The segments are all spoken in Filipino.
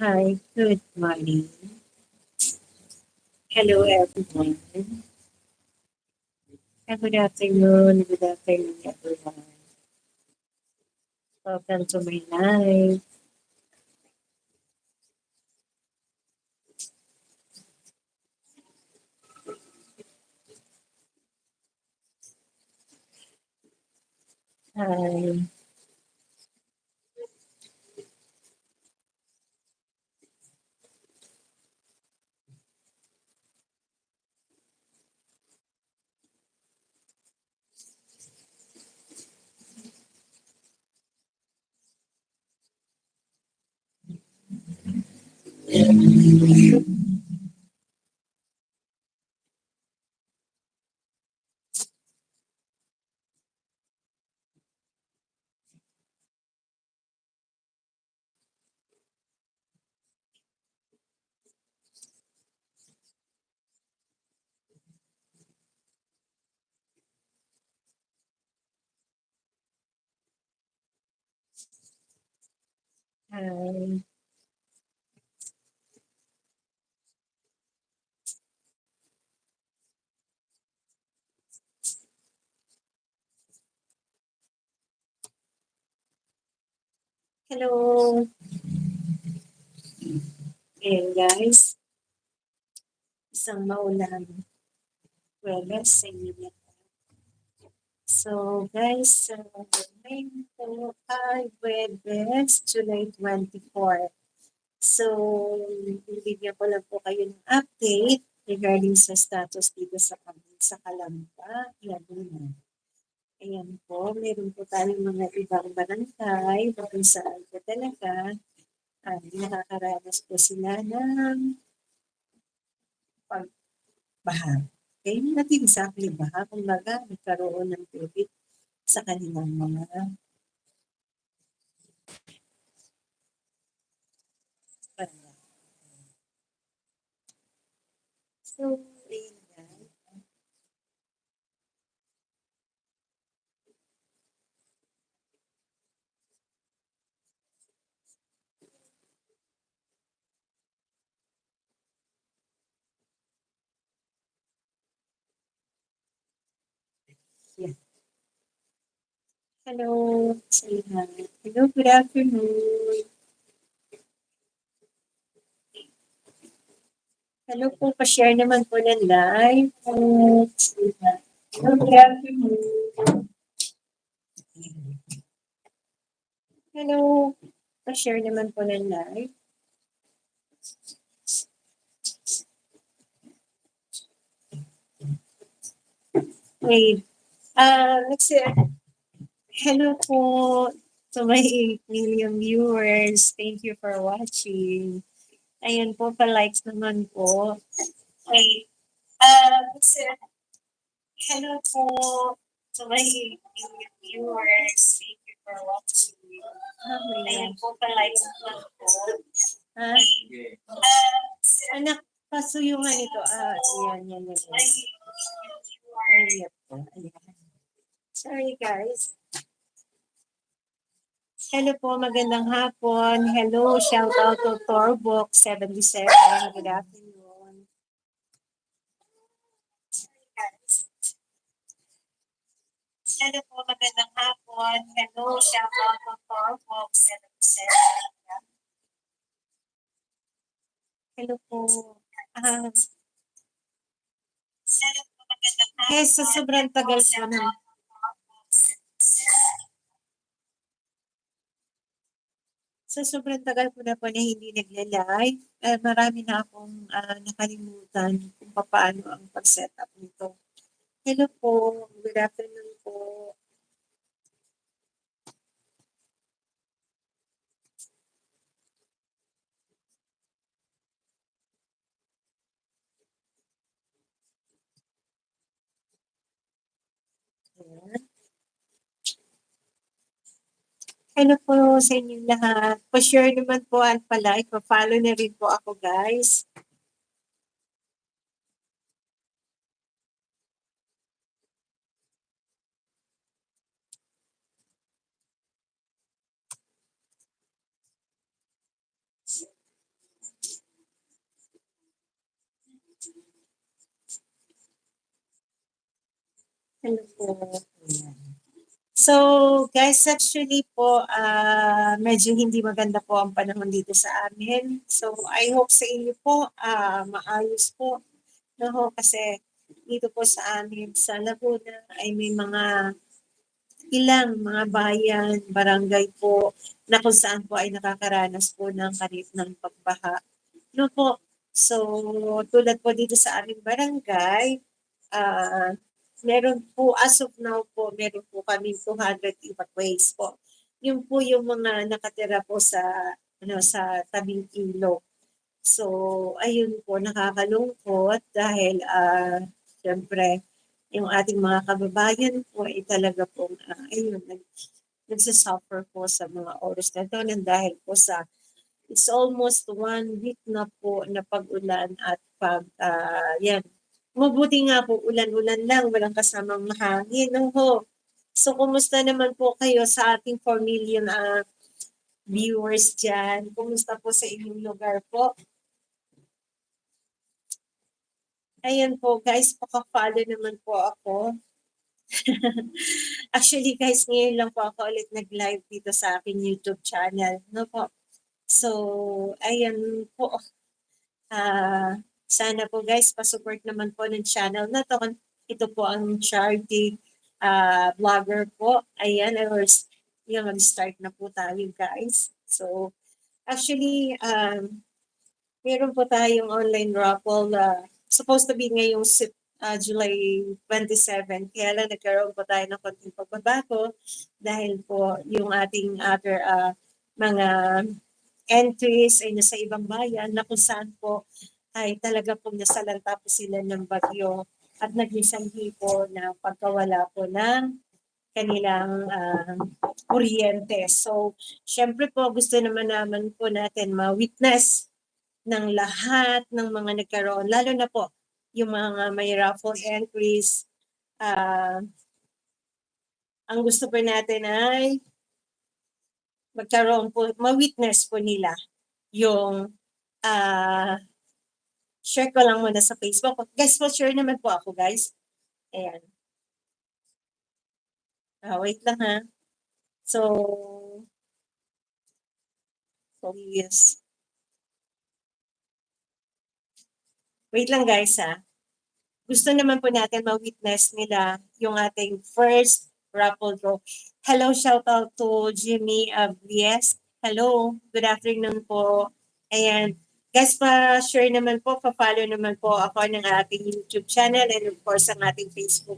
Hi, good morning. Hello, everyone. And good afternoon, good afternoon, everyone. Welcome to my live. Hi. Hi. Hello. Ayan, guys. Isang maulan. Webes sa inyo lahat. So, guys, so, ngayon po ay Webes, July 24. So, bibigyan ko lang po kayo ng update regarding sa status dito sa sa Kalamba, Laguna. Ayan po, meron po tayong mga ibang barangay kung saan po talaga ay nakakaranas po sila ng pagbaha. Okay, hindi natin exactly baha, kung baga nagkaroon ng tubig sa kanilang mga. So, ayun guys. Yeah. Hello. Hello, good afternoon. Hello po, pa-share naman po ng live. Hello, good afternoon. Hello, pa-share naman po ng live. Wait. Uh, let's see. Hello po to my 8 million viewers. Thank you for watching. Ayan po, pa-likes naman po. Wait. Uh, let's. Hello po to my 8 million viewers. Thank you for watching. Ayan po, pa-likes naman po. Ha? Uh, anak, pasuyungan ito. Ah, yan, yan, yan. Ayan po. Ayan. Sorry guys. Hello po, magandang hapon. Hello, shout out to Torbox 77. Good afternoon. Hello po, magandang hapon. Hello, shout out to Torbox 77. Hello po. Ah, yes, sa sobrang tagal po na. Sa sobrang tagal ko na po na hindi nagla-live, eh, marami na akong ah, nakalimutan kung paano ang pag-setup nito. Hello po, good afternoon po. Ayan. Hello po sa inyong lahat. Pa-share naman po at pala, ipa-follow na rin po ako guys. Hello po. So, guys, actually po, ah medyo hindi maganda po ang panahon dito sa amin. So, I hope sa inyo po, ah maayos po. No, kasi dito po sa amin, sa Laguna, ay may mga ilang mga bayan, barangay po, na kung saan po ay nakakaranas po ng karip ng pagbaha. No po, so tulad po dito sa aming barangay, ah meron po, as of now po, meron po kami 200 evacuees po. Yun po yung mga nakatira po sa, ano, sa tabing ilog. So, ayun po, nakakalungkot dahil, ah, syempre, yung ating mga kababayan po ay talaga po, ah, ayun, nag, nagsasuffer po sa mga oras na ito nang dahil po sa it's almost one week na po na pag-ulan at pag, ah, yan, Mabuti nga po, ulan-ulan lang, walang kasamang mahangin. No ho. So, kumusta naman po kayo sa ating 4 million uh, viewers dyan? Kumusta po sa inyong lugar po? Ayan po guys, paka-follow naman po ako. Actually guys, ngayon lang po ako ulit nag-live dito sa aking YouTube channel. No po. So, ayan po. Ah, uh, sana po guys, pa-support naman po ng channel na to. Ito po ang charity uh, vlogger po. Ayan, or yung mag-start na po tayo guys. So, actually, um, meron po tayong online raffle uh, supposed to be ngayong uh, July 27. Kaya lang nagkaroon po tayo ng konting pagbabago dahil po yung ating other uh, mga entries ay nasa ibang bayan na kung saan po ay talaga pong nasalanta po sila ng bagyo at naging sanhi po na pagkawala po ng kanilang uh, kuryente. So, syempre po gusto naman naman po natin ma-witness ng lahat ng mga nagkaroon, lalo na po yung mga may raffle entries. Uh, ang gusto po natin ay magkaroon po, ma-witness po nila yung uh, share ko lang muna sa Facebook. Guys, po share naman po ako, guys. Ayan. Ah, wait lang ha. So, yes. Wait lang guys ha. Gusto naman po natin ma-witness nila yung ating first raffle draw. Hello, shout out to Jimmy Abies. Hello, good afternoon po. Ayan, Guys, pa-share naman po, pa-follow naman po ako ng ating YouTube channel and of course ang ating Facebook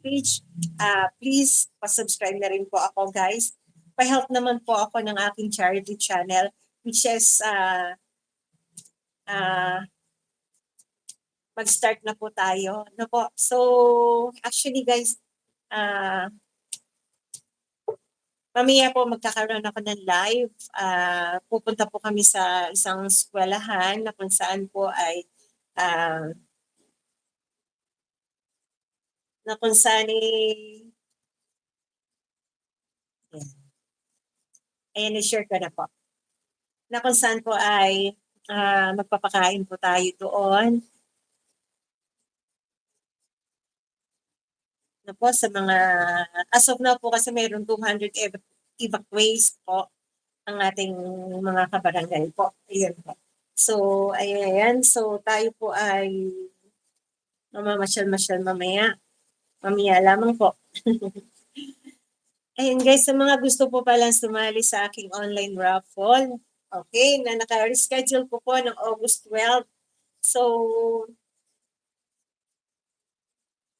page. Uh, please, pa-subscribe na rin po ako guys. Pa-help naman po ako ng aking charity channel which is uh, uh, mag-start na po tayo. No po? So, actually guys, uh, Mamaya po magkakaroon ako ng live. Uh, pupunta po kami sa isang eskwelahan na kung saan po ay uh, na kung saan ay Ayan, i-share ko na po. Na kung saan po ay uh, magpapakain po tayo doon. Na po sa mga, as of now po kasi mayroon 200 ev- evacuees po ang ating mga kabarangay po. Ayan po. So, ayan, so tayo po ay mamamasyal-masyal mamaya. Mamaya lamang po. Ayun guys, sa mga gusto po palang sumali sa aking online raffle, okay, na naka-reschedule po po ng August 12. So,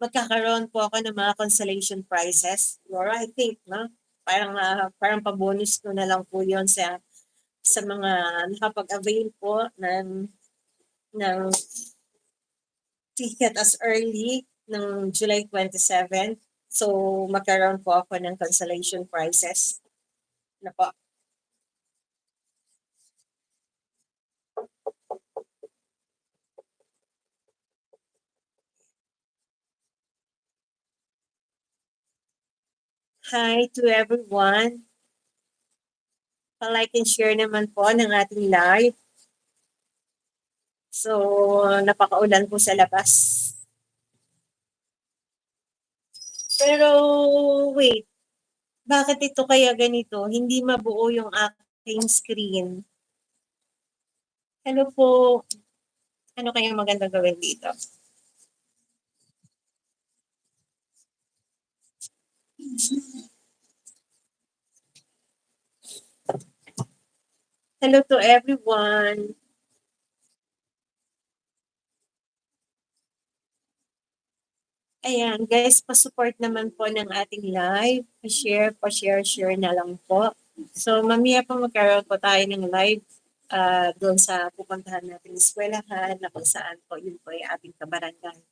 magkakaroon po ako ng mga consolation prizes. Laura, I think, no? Parang, uh, parang pa-bonus ko na lang po yon sa sa mga nakapag-avail po ng ng ticket as early ng July 27. So, magkaroon po ako ng consolation prizes na po. Hi to everyone. Pa-like and share naman po ng ating live. So, napakaulan po sa labas. Pero wait, bakit ito kaya ganito? Hindi mabuo yung aking screen. Ano po, ano kaya magandang gawin dito? Hello to everyone. Ayan, guys, pa-support naman po ng ating live. Pa-share, pa-share, share na lang po. So, mamaya po magkaroon po tayo ng live uh, doon sa pupuntahan natin eskwelahan na kung saan po yun po ay ating kabarangay.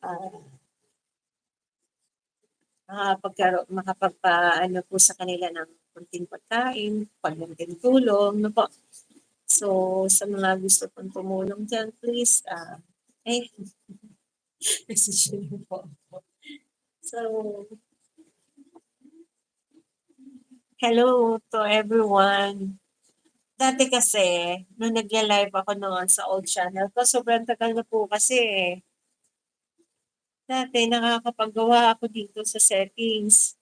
Uh, makapagkaroon, makapagpa, ano po sa kanila ng kunting pagkain, pagmunting tulong, no po. So, sa mga gusto pong tumulong dyan, please, uh, eh, message nyo po. So, hello to everyone. Dati kasi, nung nagla-live ako noon sa old channel ko, sobrang tagal na po kasi Dati nakakapagawa ako dito sa settings.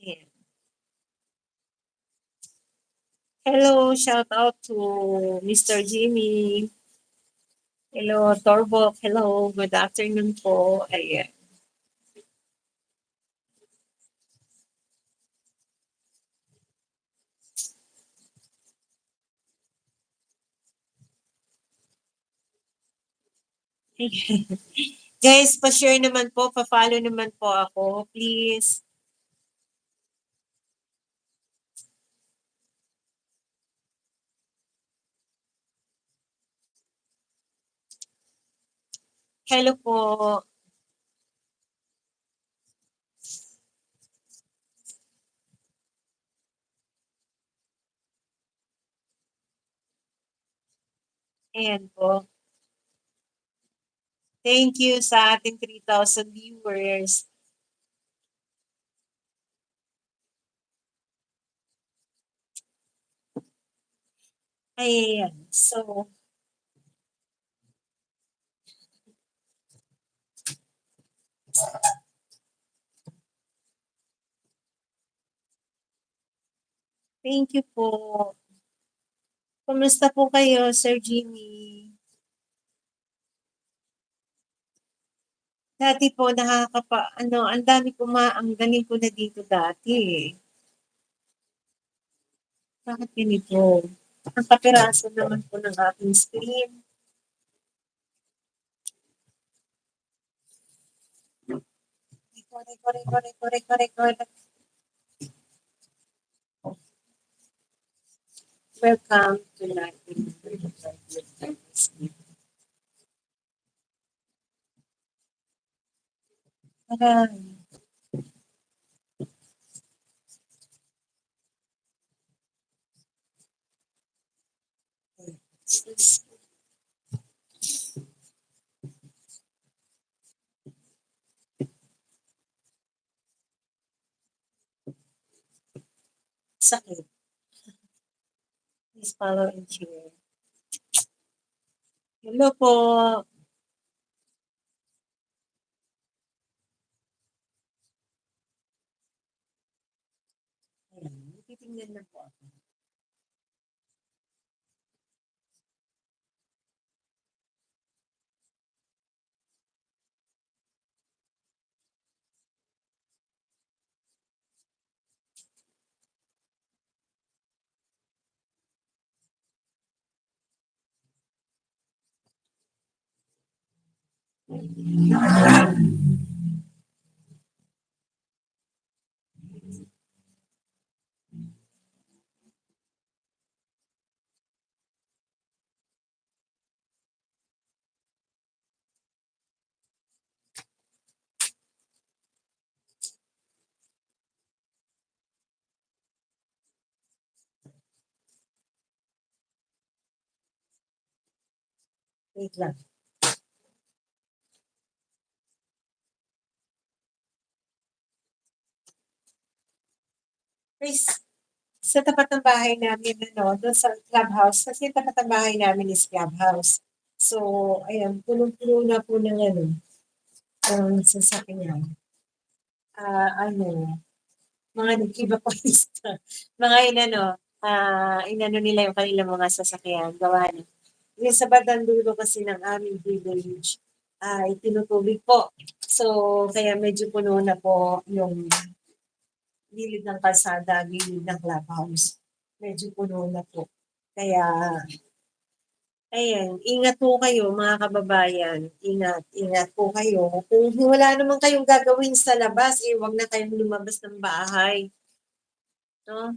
Ayan. Hello, shout out to Mr. Jimmy. Hello, Torbok. Hello, good afternoon po. Ayan. Guys, pa-share naman po, pa-follow naman po ako, please. Hello po. Ayan po. Thank you sa ating 3,000 viewers. Ayan. So, Thank you po. Kumusta po kayo, Sir Jimmy? Dati po nakakapa, ano, ang dami ko ma, ang galing ko na dito dati. Bakit ganito? Ang kapiraso naman po ng aking screen. Welcome to. Aray. Sakit. Please follow and share. Hello po. Ayan, titingnan na po ako. Wait Please, sa tapat ng bahay namin, ano, doon sa clubhouse, kasi tapat ng bahay namin is clubhouse. So, ayan, punong-puno na po ng ano, ang sasakyan. Ah, ano, mga pa lista. Mga inano, ah, inano nila yung kanilang mga sasakyan, gawa na. Yung sa bandang dulo kasi ng aming village, ay tinutubig po. So, kaya medyo puno na po yung gilid ng kalsada, gilid ng clubhouse. Medyo puno na po. Kaya, ayan, ingat po kayo mga kababayan. Ingat, ingat po kayo. Kung wala naman kayong gagawin sa labas, eh, wag na kayong lumabas ng bahay. No?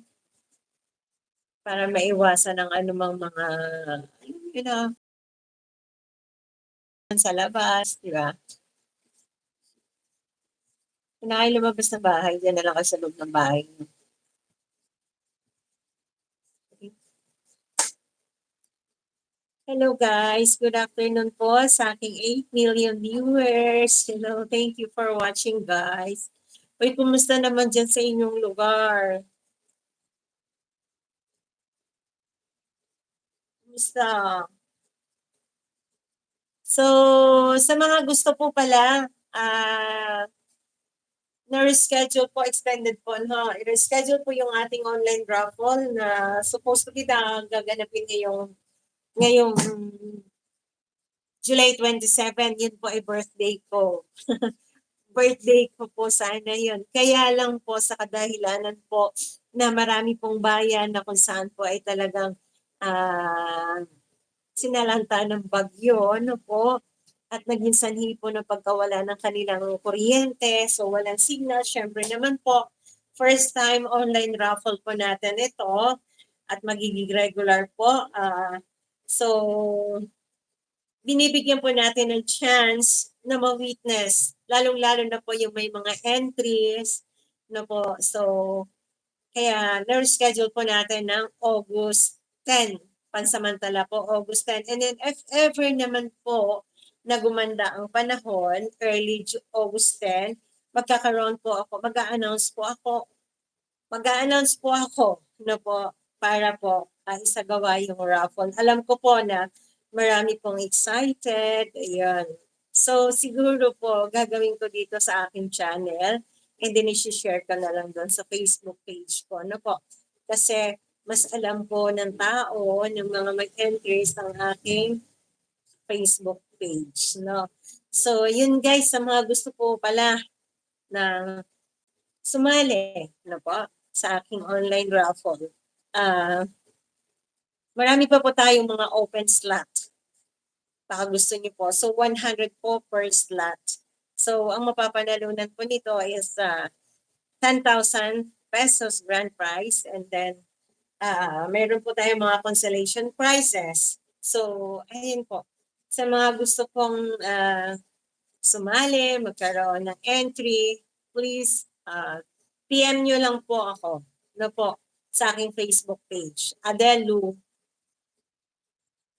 Para maiwasan ang anumang mga, you know, sa labas, di ba? Kung na kayo lumabas ng bahay, dyan na lang kayo sa loob ng bahay. Hello guys, good afternoon po sa aking 8 million viewers. Hello, thank you for watching guys. Uy, kumusta naman dyan sa inyong lugar? Kumusta? So, sa mga gusto po pala, ah, na-reschedule po, extended po, no? I-reschedule po yung ating online raffle na supposed to be na gaganapin ngayong ngayong July 27, yun po ay birthday ko. birthday ko po sana yun. Kaya lang po sa kadahilanan po na marami pong bayan na kung saan po ay talagang ah, sinalanta ng bagyo, ano po, at naging sanhi po ng pagkawala ng kanilang kuryente, so walang signal. Siyempre naman po, first time online raffle po natin ito at magiging regular po. ah So, binibigyan po natin ng chance na ma-witness, lalong-lalo na po yung may mga entries, na po. So, kaya na-schedule po natin ng August 10, pansamantala po, August 10. And then if ever naman po na gumanda ang panahon, early August 10, magkakaroon po ako, mag-a-announce po ako, mag-a-announce po ako, na po, para po uh, isagawa yung raffle. Alam ko po na marami pong excited. Ayan. So, siguro po, gagawin ko dito sa aking channel and then isi-share ko na lang doon sa Facebook page ko. Ano po? Kasi mas alam po ng tao, ng mga mag-entries ng aking Facebook page. No? So, yun guys, sa mga gusto po pala na sumali no po, sa aking online raffle. Uh, marami pa po tayong mga open slot. Baka gusto niyo po. So, 100 po per slot. So, ang mapapanalunan po nito is uh, 10,000 pesos grand prize and then uh, meron po tayong mga consolation prizes. So, ayun po. Sa mga gusto pong uh, sumali, magkaroon ng entry, please uh, PM nyo lang po ako. No po, sa aking Facebook page. Adelu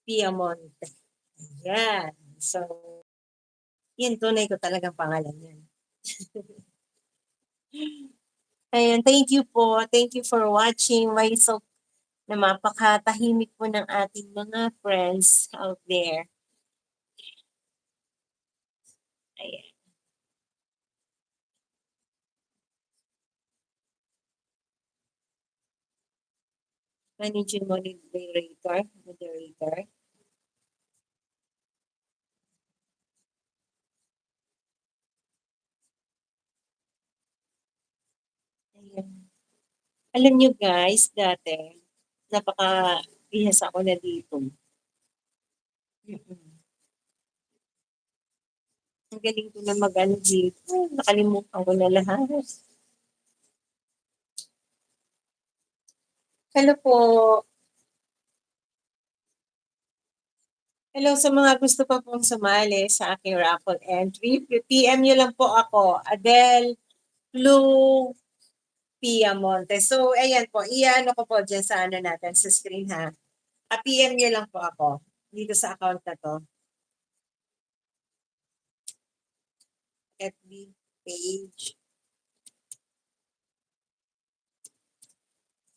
Piamonte. Yan. So, yun, tunay ko talagang pangalan yan. Ayan, thank you po. Thank you for watching. Why so na mapakatahimik po ng ating mga friends out there. Ayan. Managing moderator, moderator. Ayan. Alam nyo guys, dati, napaka-ihas ako na dito. Ang galing ko na mag-ano dito. Nakalimutan ko na lahat. Hello po. Hello sa mga gusto pa pong sumali sa aking raffle entry. PM nyo lang po ako, Adele Blue Piamonte. So, ayan po, iano ko po dyan sa ano natin, sa screen ha. A PM nyo lang po ako dito sa account na to. FB page.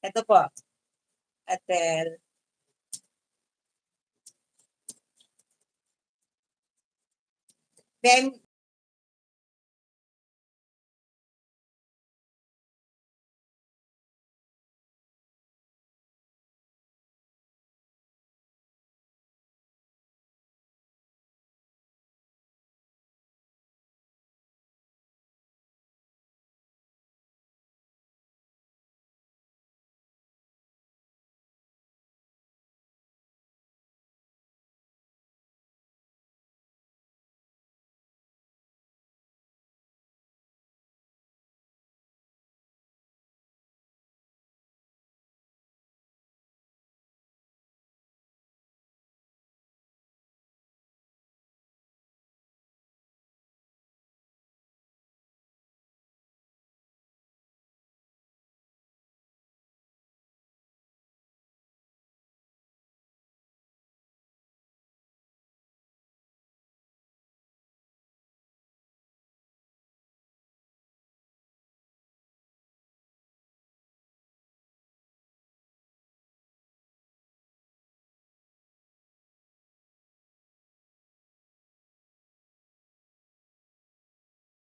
Ito po. Atel. Then,